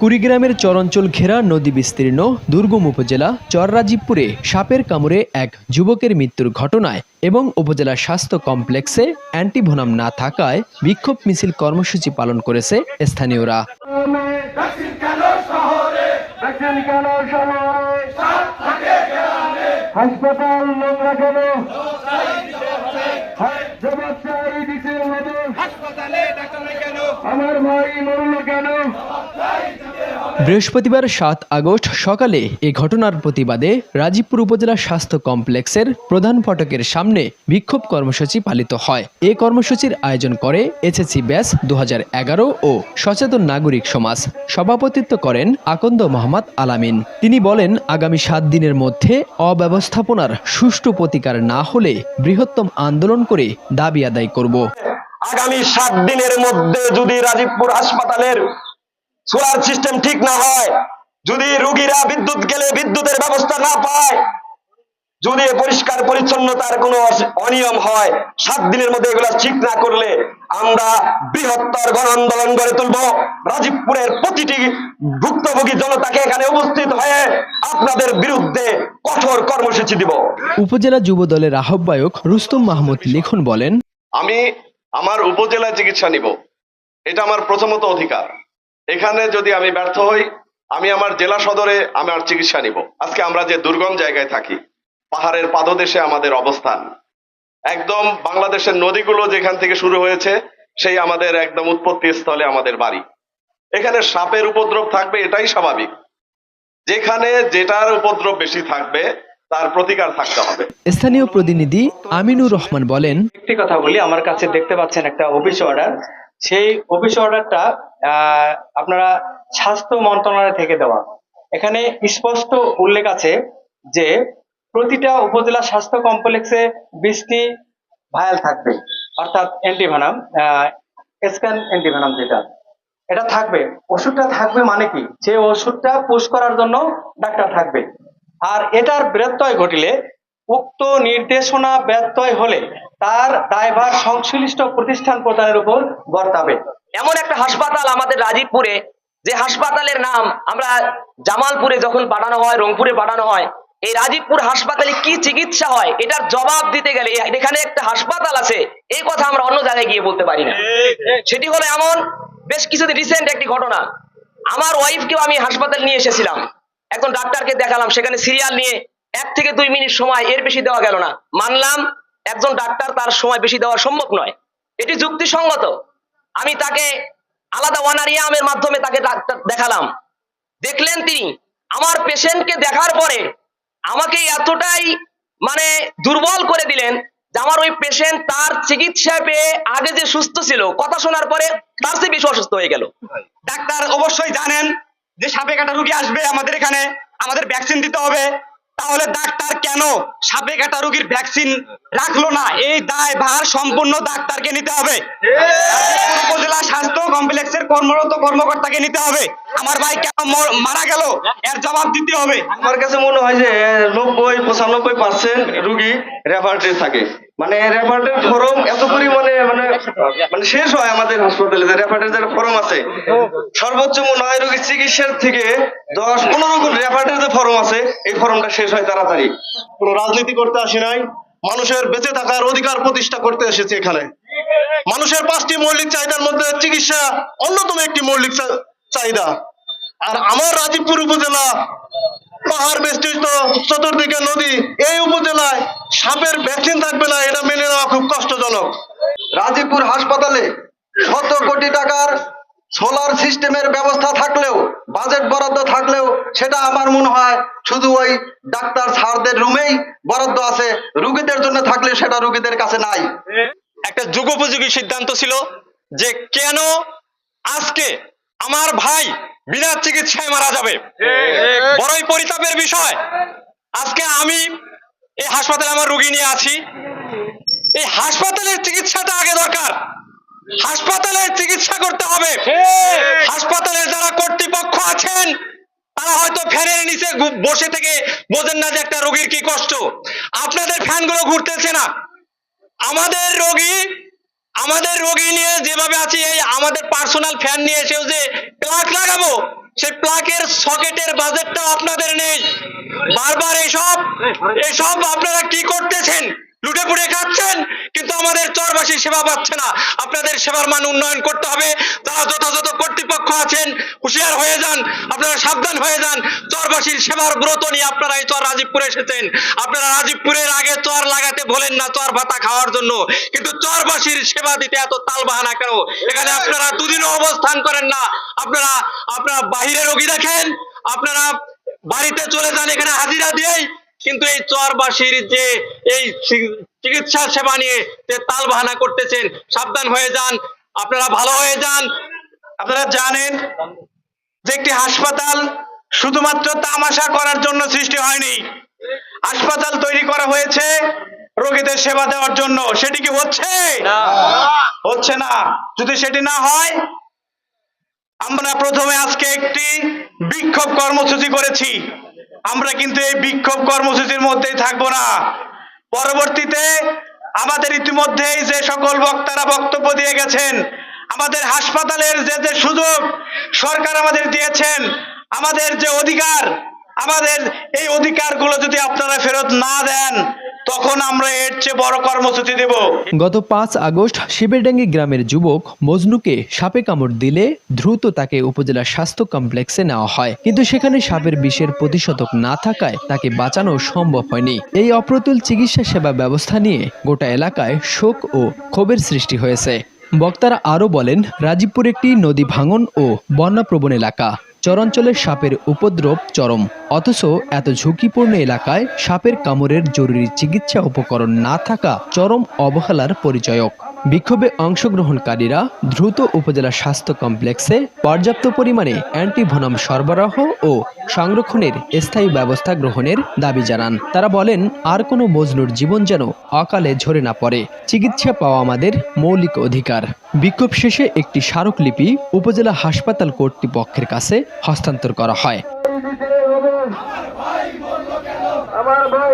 কুড়িগ্রামের চরাঞ্চল ঘেরা নদী বিস্তীর্ণ দুর্গম উপজেলা চররাজীবপুরে সাপের কামড়ে এক যুবকের মৃত্যুর ঘটনায় এবং উপজেলা স্বাস্থ্য কমপ্লেক্সে অ্যান্টিভোনাম না থাকায় বিক্ষোভ মিছিল কর্মসূচি পালন করেছে স্থানীয়রা। হাসপাতাল নোংরা কেন? আমার ভাই বৃহস্পতিবার সাত আগস্ট সকালে এ ঘটনার প্রতিবাদে রাজীবপুর উপজেলা স্বাস্থ্য কমপ্লেক্সের প্রধান ফটকের সামনে বিক্ষোভ কর্মসূচি পালিত হয়। এ কর্মসূচির আয়োজন করে এসএসসি ব্যাস দু হাজার এগারো ও সচেতন নাগরিক সমাজ সভাপতিত্ব করেন আকন্দ মোহাম্মদ আলামিন। তিনি বলেন, আগামী সাত দিনের মধ্যে অব্যবস্থাপনার সুষ্ঠু প্রতিকার না হলে বৃহত্তম আন্দোলন করে দাবি আদায় করব। আগামী সাত দিনের মধ্যে যদি রাজীবপুর হাসপাতালের সোলার সিস্টেম ঠিক না হয় যদি রোগীরা বিদ্যুৎ গেলে বিদ্যুতের ব্যবস্থা না পায় যদি পরিষ্কার পরিচ্ছন্নতার কোনো অনিয়ম হয় সাত দিনের মধ্যে এগুলো ঠিক না করলে আমরা বৃহত্তর গণ আন্দোলন গড়ে তুলব। রাজীবপুরের প্রতিটি ভুক্তভোগী জনতাকে এখানে উপস্থিত হয়ে আপনাদের বিরুদ্ধে কঠোর কর্মসূচি দিব। উপজেলা যুব দলের আহ্বায়ক রুস্তুম মাহমুদ লিখন বলেন আমি আমার উপজেলায় চিকিৎসা নিব। এটা আমার প্রথমত অধিকার। এখানে যদি আমি ব্যর্থ হই আমি আমার জেলা সদরে আমার চিকিৎসা নিব। আজকে আমরা যে দুর্গম জায়গায় থাকি পাহাড়ের পাদদেশে আমাদের অবস্থান। একদম বাংলাদেশের নদীগুলো যেখান থেকে শুরু হয়েছে সেই আমাদের একদম উৎপত্তি স্থলে আমাদের বাড়ি। এখানে সাপের উপদ্রব থাকবে এটাই স্বাভাবিক। যেখানে যেটার উপদ্রব বেশি থাকবে তার প্রতিকার থাকতে হবে। স্থানীয় প্রতিনিধি আমিনুর রহমান বলেন একটি কথা বলি আমার কাছে দেখতে পাচ্ছেন একটা অফিস অর্ডার সেই অফিস অর্ডারটা আপনারা স্বাস্থ্য মন্ত্রণালয় থেকে দেওয়া। এখানে স্পষ্ট উল্লেখ আছে যে, প্রতিটা উপজেলা স্বাস্থ্য কমপ্লেক্সে বিশটি ভায়াল থাকবে, অর্থাৎ অ্যান্টিভেনাম স্ক্যান অ্যান্টিভেনাম যেটা। এটা থাকবে। ওষুধটা থাকবে মানে কি? যে ওষুধটা পুশ করার জন্য ডাক্তার থাকবে। আর এটার ব্যত্যয় ঘটিলে উক্ত নির্দেশনা ব্যত্যয় হলে তার দায়ভার সংশ্লিষ্ট প্রতিষ্ঠান প্রদানের উপর বর্তাবে। এমন একটা হাসপাতাল আমাদের রাজীবপুরে, যে হাসপাতালের নাম আমরা জামালপুরে যখন পাঠানো হয়, রংপুরে পাঠানো হয়, এই রাজীবপুর হাসপাতালে কি চিকিৎসা হয়, এটার জবাব দিতে গেলে এখানে একটা হাসপাতাল আছে এই কথা আমরা অন্য জায়গায় গিয়ে বলতে পারি না। সেটি হলো এমন, বেশ কিছুদিন রিসেন্ট একটি ঘটনা। আমার ওয়াইফকেও আমি হাসপাতাল নিয়ে এসেছিলাম। একজন ডাক্তারকে দেখালাম, সেখানে সিরিয়াল নিয়ে এক থেকে দুই মিনিট সময় এর বেশি দেওয়া গেল না। মানলাম একজন ডাক্তার তার সময় বেশি দেওয়া সম্ভব নয়। এটি যুক্তিসঙ্গত। আমি তাকে আলাদা ওয়ানারিয়ামের মাধ্যমে তাকে দেখালাম। দেখলেন তিনি, আমার পেশেন্টকে দেখার পরে আমাকে এতটাই মানে দুর্বল করে দিলেন যে আমার ওই পেশেন্ট তার চিকিৎসা পেয়ে আগে যে সুস্থ ছিল, কথা শোনার পরে তার চেয়ে বেশি অসুস্থ হয়ে গেল। ডাক্তার অবশ্যই জানেন যে সাপে কাটা রুগী আসবে আমাদের এখানে, আমাদের ভ্যাকসিন দিতে হবে। তাহলে ডাক্তার কেন সাপে কাটা রোগীর ভ্যাকসিন রাখল না? এই দায় ভার সম্পূর্ণ ডাক্তারকে নিতে হবে। উপজেলা স্বাস্থ্য কমপ্লেক্সের কর্মরত কর্মকর্তাকে নিতে হবে। আমার ভাই কেন মারা গেল? এর জবাব দিতে হবে। আমার কাছে মনে হয় যে নব্বই, পঁচানব্বই পার্সেন্ট রুগী রেফার্টে থাকে। মানে ফরম এত পরিমাণে মানে মানে শেষ হয় আমাদের হাসপাতালে যে যে ফরম আছে। সর্বোচ্চ মনে হয় চিকিৎসার থেকে দশ, পনেরো গুণ রেফার্টের যে ফরম আছে, এই ফরমটা শেষ হয় তাড়াতাড়ি। কোনো রাজনীতি করতে আসি নাই। মানুষের বেঁচে থাকার অধিকার প্রতিষ্ঠা করতে এসেছি এখানে। মানুষের পাঁচটি মৌলিক চাহিদার মধ্যে চিকিৎসা অন্যতম একটি মৌলিক চাহিদা। আর আমার রাজীবপুর উপজেলা পাহাড় বেষ্টিত চতুর্দিকে নদী এই উপজেলায় সাপের ভ্যাকসিন থাকবে না এটা মেনে নেওয়া খুব কষ্টজনক। রাজীবপুর হাসপাতালে শত কোটি টাকার সোলার সিস্টেমের ব্যবস্থা থাকলেও বাজেট বরাদ্দ থাকলেও সেটা আমার মনে হয় শুধু ওই ডাক্তার স্যারদের রুমেই বরাদ্দ আছে। রুগীদের জন্য থাকলে সেটা রুগীদের কাছে নাই। একটা যুগোপযোগী সিদ্ধান্ত ছিল যে কেন আজকে আমার ভাই বিনা চিকিৎসায় মারা যাবে। বড়ই পরিতাপের বিষয়। আজকে আমি এই হাসপাতালে আমার রোগী নিয়ে আছি। এই হাসপাতালের চিকিৎসাটা আগে দরকার। হাসপাতালের চিকিৎসা করতে হবে। হাসপাতালের যারা কর্তৃপক্ষ আছেন তারা হয়তো ফ্যানের নিচে বসে থেকে বোঝেন না যে একটা রোগীর কি কষ্ট। আপনাদের ফ্যানগুলো ঘুরতেছে না। আমাদের রোগী আমাদের রোগী নিয়ে যেভাবে আছি পার্সোনাল ফ্যান নিয়ে এসেও যে প্লাগ লাগাবো সেই প্লাগের সকেটের বাজেটটাও আপনাদের নেই। বারবার এসব এসব আপনারা কি করতেছেন? লুটে পুড়ে খাচ্ছেন, কিন্তু আমাদের চরবাসী সেবা পাচ্ছে না। আপনাদের সেবার মান উন্নয়ন করতে হবে। তারা যথাযথ কর্তৃপক্ষ আছেন, হুঁশিয়ার হয়ে যান, আপনারা সাবধান হয়ে যান। চরবাসীর সেবার ব্রত নিয়ে আপনারা এই চর রাজীবপুরে এসেছেন। আপনারা রাজীবপুরের আগে চর লাগাতে বলেন না চর ভাতা খাওয়ার জন্য। কিন্তু চরবাসীর সেবা দিতে এত তাল বাহানা কেন? এখানে আপনারা দুদিনও অবস্থান করেন না। আপনারা আপনারা বাহিরে রোগী দেখেন, আপনারা বাড়িতে চলে যান, এখানে হাজিরা দিয়েই কিন্তু এই চরবাসীর যে এই চিকিৎসা সেবা নিয়ে যে তাল বাহানা করতেছেন সাবধান হয়ে যান। আপনারা ভালো হয়ে যান। আপনারা জানেন যে একটি হাসপাতাল শুধুমাত্র তামাশা করার জন্য সৃষ্টি হয়নি। হাসপাতাল তৈরি করা হয়েছে রোগীদের সেবা দেওয়ার জন্য। সেটি কি হচ্ছে? হচ্ছে না। যদি সেটি না হয় আমরা প্রথমে আজকে একটি বিক্ষোভ কর্মসূচি করেছি। আমরা কিন্তু এই বিক্ষোভ কর্মসূচির মধ্যেই থাকব না। পরবর্তীতে আমাদের ইতিমধ্যেই যে সকল বক্তারা বক্তব্য দিয়ে গেছেন, আমাদের হাসপাতালের যে যে সুযোগ সরকার আমাদের দিয়েছেন, আমাদের যে অধিকার, আমাদের এই অধিকারগুলো যদি আপনারা ফেরত না দেন তখন আমরা এর চেয়ে বড় কর্মসূচি দেব। গত পাঁচ আগস্ট শিবেরডাঙ্গি গ্রামের যুবক মজনুকে সাপে কামড় দিলে দ্রুত তাকে উপজেলা স্বাস্থ্য কমপ্লেক্সে নেওয়া হয়। কিন্তু সেখানে সাপের বিষের প্রতিশতক না থাকায় তাকে বাঁচানো সম্ভব হয়নি। এই অপ্রতুল চিকিৎসা সেবা ব্যবস্থা নিয়ে গোটা এলাকায় শোক ও ক্ষোভের সৃষ্টি হয়েছে। বক্তারা আরও বলেন, রাজীবপুর একটি নদী ভাঙন ও বন্যাপ্রবণ এলাকা। চরাঞ্চলের সাপের উপদ্রব চরম। অথচ এত ঝুঁকিপূর্ণ এলাকায় সাপের কামড়ের জরুরি চিকিৎসা উপকরণ না থাকা চরম অবহেলার পরিচয়ক। বিক্ষোভে অংশগ্রহণকারীরা দ্রুত উপজেলা স্বাস্থ্য কমপ্লেক্সে পর্যাপ্ত পরিমাণে অ্যান্টিভোনাম সরবরাহ ও সংরক্ষণের স্থায়ী ব্যবস্থা গ্রহণের দাবি জানান। তারা বলেন, আর কোনো মজনুর জীবন যেন অকালে ঝরে না পড়ে। চিকিৎসা পাওয়া আমাদের মৌলিক অধিকার। বিক্ষোভ শেষে একটি স্মারকলিপি উপজেলা হাসপাতাল কর্তৃপক্ষের কাছে হস্তান্তর করা হয়। আমার ভাই